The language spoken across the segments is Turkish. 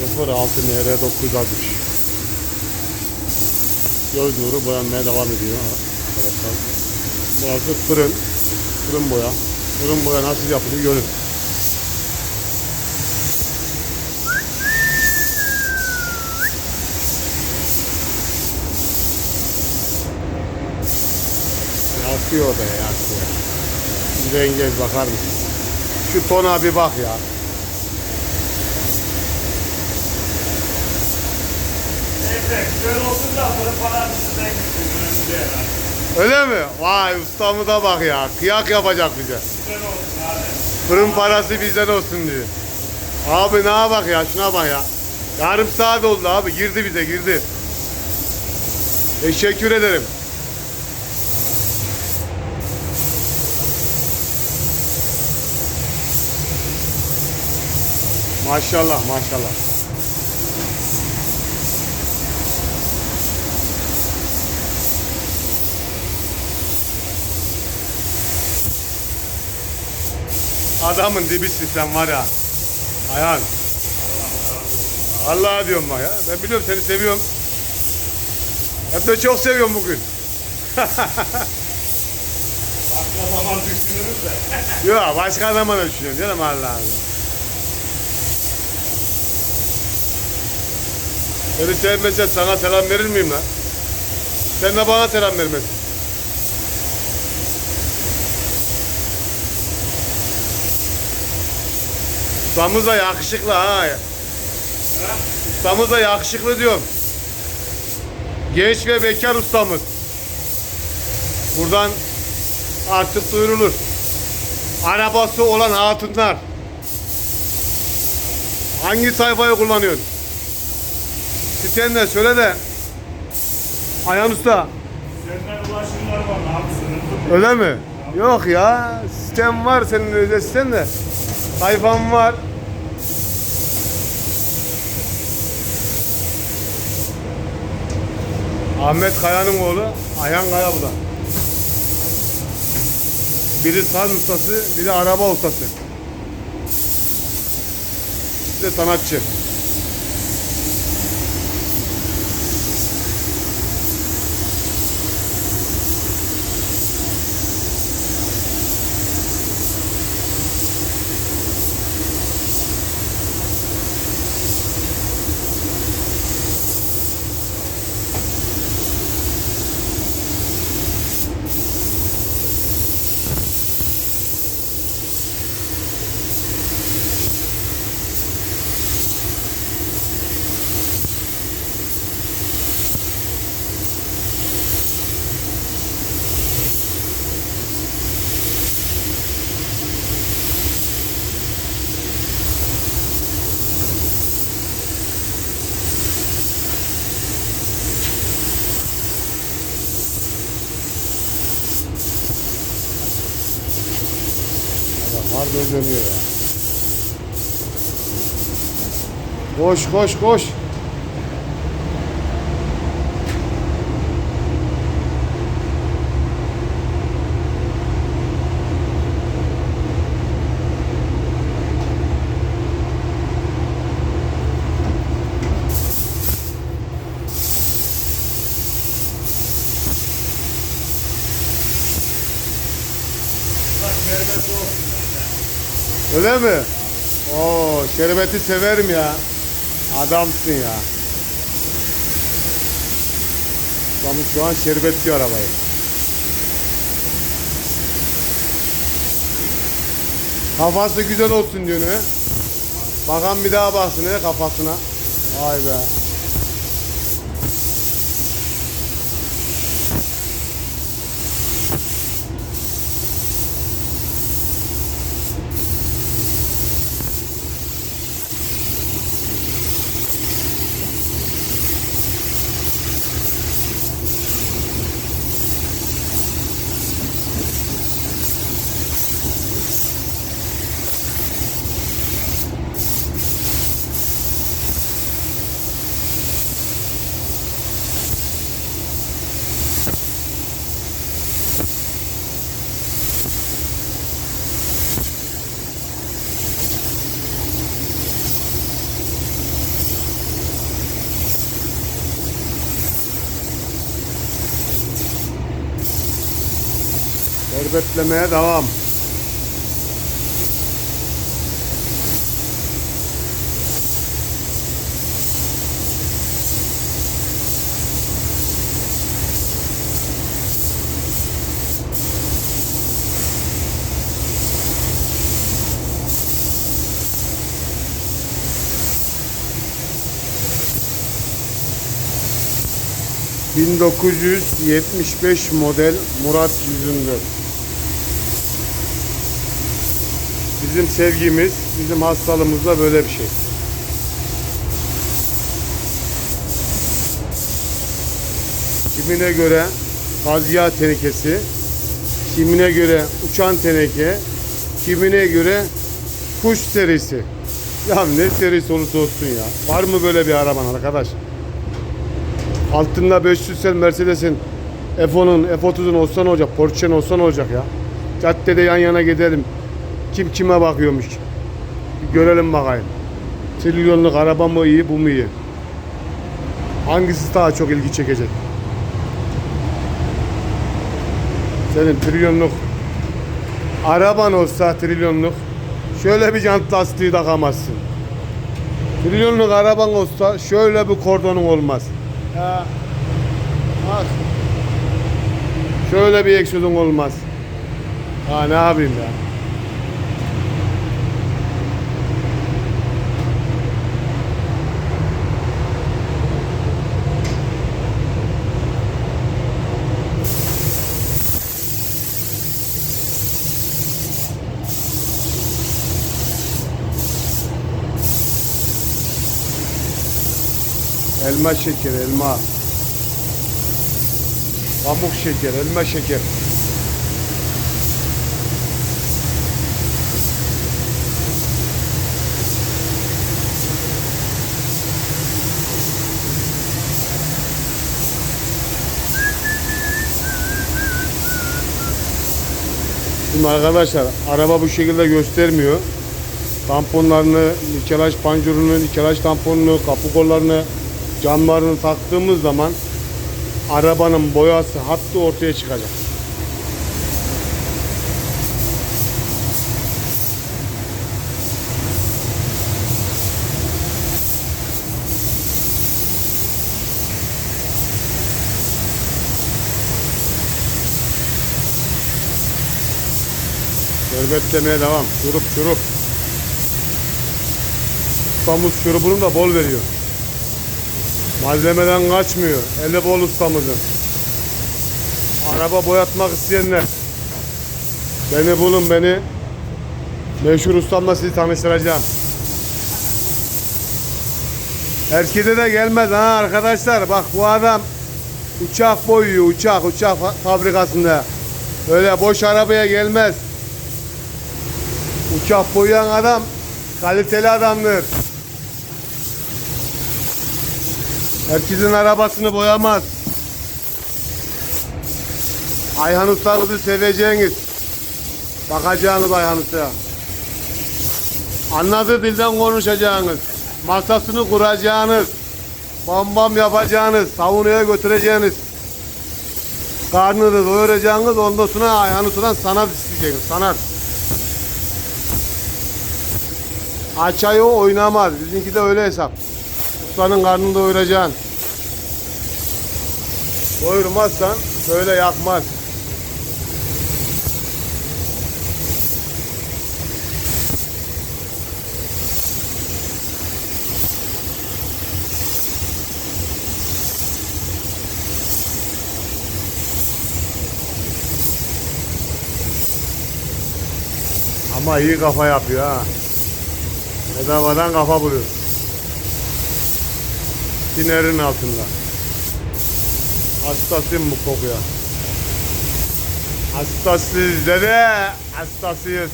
06 NR 960 Göz nuru boyanmaya devam ediyor arkadaşlar. Burası fırın. Fırın boya. Fırın boya nasıl yapılıyor görün. Yakıyor da yakıyor. Bir rengez bakar mısın? Şu tona bir bak ya. Öyle mi? Vay ustamı da bak ya. Kıyak yapacak bize. Fırın parası bizden olsun diyor. Abi ne bak ya şuna bak ya. Yarım saat oldu abi girdi bize girdi. Teşekkür ederim. Maşallah maşallah. Adamın dibisin sen var ya. Ayhan. Allah diyorum bak ya. Ben biliyorum seni seviyorum. Hem de çok seviyorum bugün. Başka zaman düşünürüz de. Yok başka zaman düşünüyorum canım Allah Allah. Seni sevmesen sana selam verir miyim lan? Sen de bana selam vermezsin. Ustamız da yakışıklı ha. Ustamız da yakışıklı diyorum. Genç ve bekar ustamız. Buradan artık duyurulur. Arabası olan hatunlar. Hangi sayfayı kullanıyorsun? Sitenle söyle de. Ayhan Usta. Senden ulaşımlar var abi sınırsız. Öyle mi? Yok ya. Sistem var senin özel sistem de. Sayfam var. Ahmet Kaya'nın oğlu Ayhan Kaya bu da. Biri saz ustası, biri araba ustası. Bir de sanatçı. Allah harbi dönüyor ya. Koş koş koş. Öyle mi? Oo şerbeti severim ya. Adamsın ya. Adamın şu an şerbetliyor arabayı. Kafası güzel olsun diyor? Bakan bir daha baksın he kafasına. Vay be. Şerbetlemeye devam. ...1975 model Murat 104. Bizim sevgimiz, bizim hastalığımız da böyle bir şey. Kimine göre kazya tenekesi, kimine göre uçan teneke, kimine göre kuş serisi. Ya ne serisi olursa olsun ya. Var mı böyle bir araban arkadaş? Altında 500 sel Mercedes'in F10'un, F30'un olsa ne olacak? Porsche'nin olsa ne olacak ya? Caddede yan yana gidelim. Kim kime bakıyormuş? Bir görelim bakayım. Trilyonluk araba mı iyi, bu mu iyi? Hangisi daha çok ilgi çekecek? Senin trilyonluk araban olsa trilyonluk şöyle bir jant lastiği takamazsın. Trilyonluk araban olsa şöyle bir kordonun olmaz. Ya, bak. Şöyle bir egzozun olmaz. Ha ne yapayım ya? Elma şeker, elma. Pamuk şeker, elma şeker. Şimdi arkadaşlar araba bu şekilde göstermiyor. Tamponlarını, nikelaj pancurunu, nikelaj tamponunu, kapı kollarını, camlarını taktığımız zaman arabanın boyası hattı ortaya çıkacak. Şerbetlemeye devam. Şurup şurup. Ustamız şurubunu da bol veriyor. Malzemeden kaçmıyor. Eli bol ustamızın. Araba boyatmak isteyenler. Beni bulun beni. Meşhur ustamla sizi tanıştıracağım. Herkese de gelmez ha arkadaşlar. Bak bu adam uçak boyuyor. Uçak uçak fa- fabrikasında. Öyle boş arabaya gelmez. Uçak boyayan adam kaliteli adamdır. Herkesin arabasını boyamaz. Ayhan Usta'nızı seveceğiniz. Bakacağınız Ayhan Usta'ya. Anladığı dilden konuşacağınız. Masasını kuracağınız. Bam bam yapacağınız. Saunaya götüreceğiniz. Karnını doyuracağınız. Ondan sonra Ayhan Usta'dan sanat isteyeceksiniz. Sanat. Açayı oynamaz. Bizimki de öyle hesap. Ustanın karnını doyuracaksın. Doyurmazsan böyle yakmaz. Ama iyi kafa yapıyor ha. Bedavadan kafa buluyor. Sinerin altında. Hastasıyım bu kokuya. Hastasıyız dede. Hastasıyız.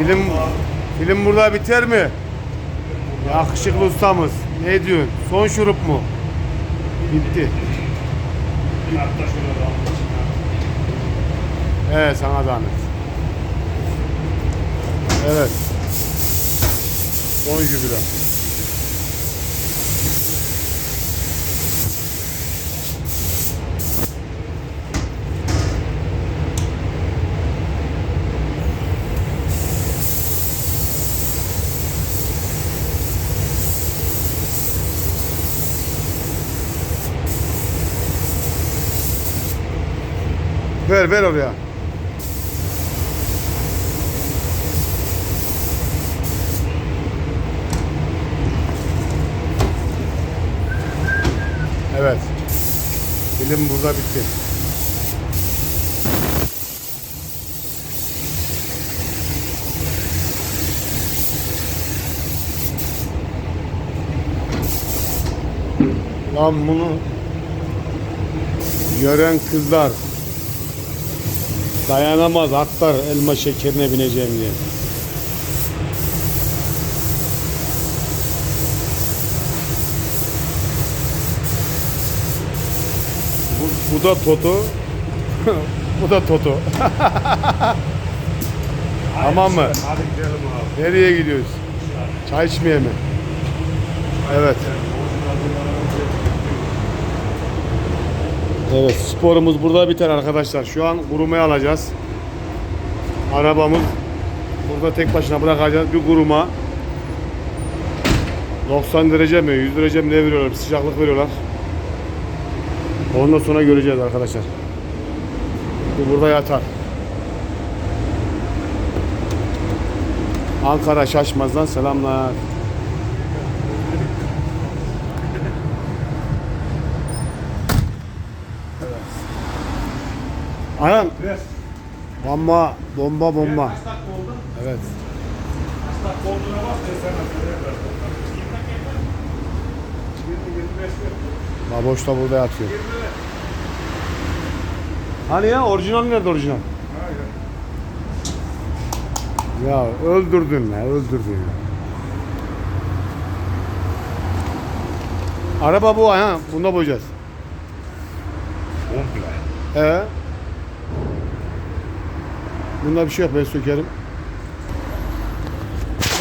Film film burada biter mi? Yakışıklı ustamız. Ne diyorsun? Son şurup mu? Bitti. Hatta şurada da almışım. Evet sana. Evet. Son jübile. Ver oraya. Evet. Film burada bitti. Lan bunu gören kızlar dayanamaz atlar elma şekerine bineceğim diye. Bu, bu da Toto. bu da Toto. Tamam mı? Hadi gidelim abi. Nereye gidiyoruz? Çay içmeye mi? Evet. Evet sporumuz burada biter arkadaşlar. Şu an kurumaya alacağız. Arabamız burada tek başına bırakacağız. Bir kuruma 90 derece mi 100 derece mi ne veriyorlar? Sıcaklık veriyorlar. Ondan sonra göreceğiz arkadaşlar. Bu burada yatar. Ankara Şaşmaz'dan selamlar. Ver. bomba bomba bomba. Kaç dakika oldu? Evet. Kaç dakika olduğuna bak da sen de 20 25 ver. Baboş da burada yatıyor. 20 ver. Hani ya orijinal nerede orijinal? Hayır. Ya öldürdün ya öldürdün ya. Araba bu ha. Bunda boyayacağız. Komple. Ee? Bunda bir şey yok ben sökerim.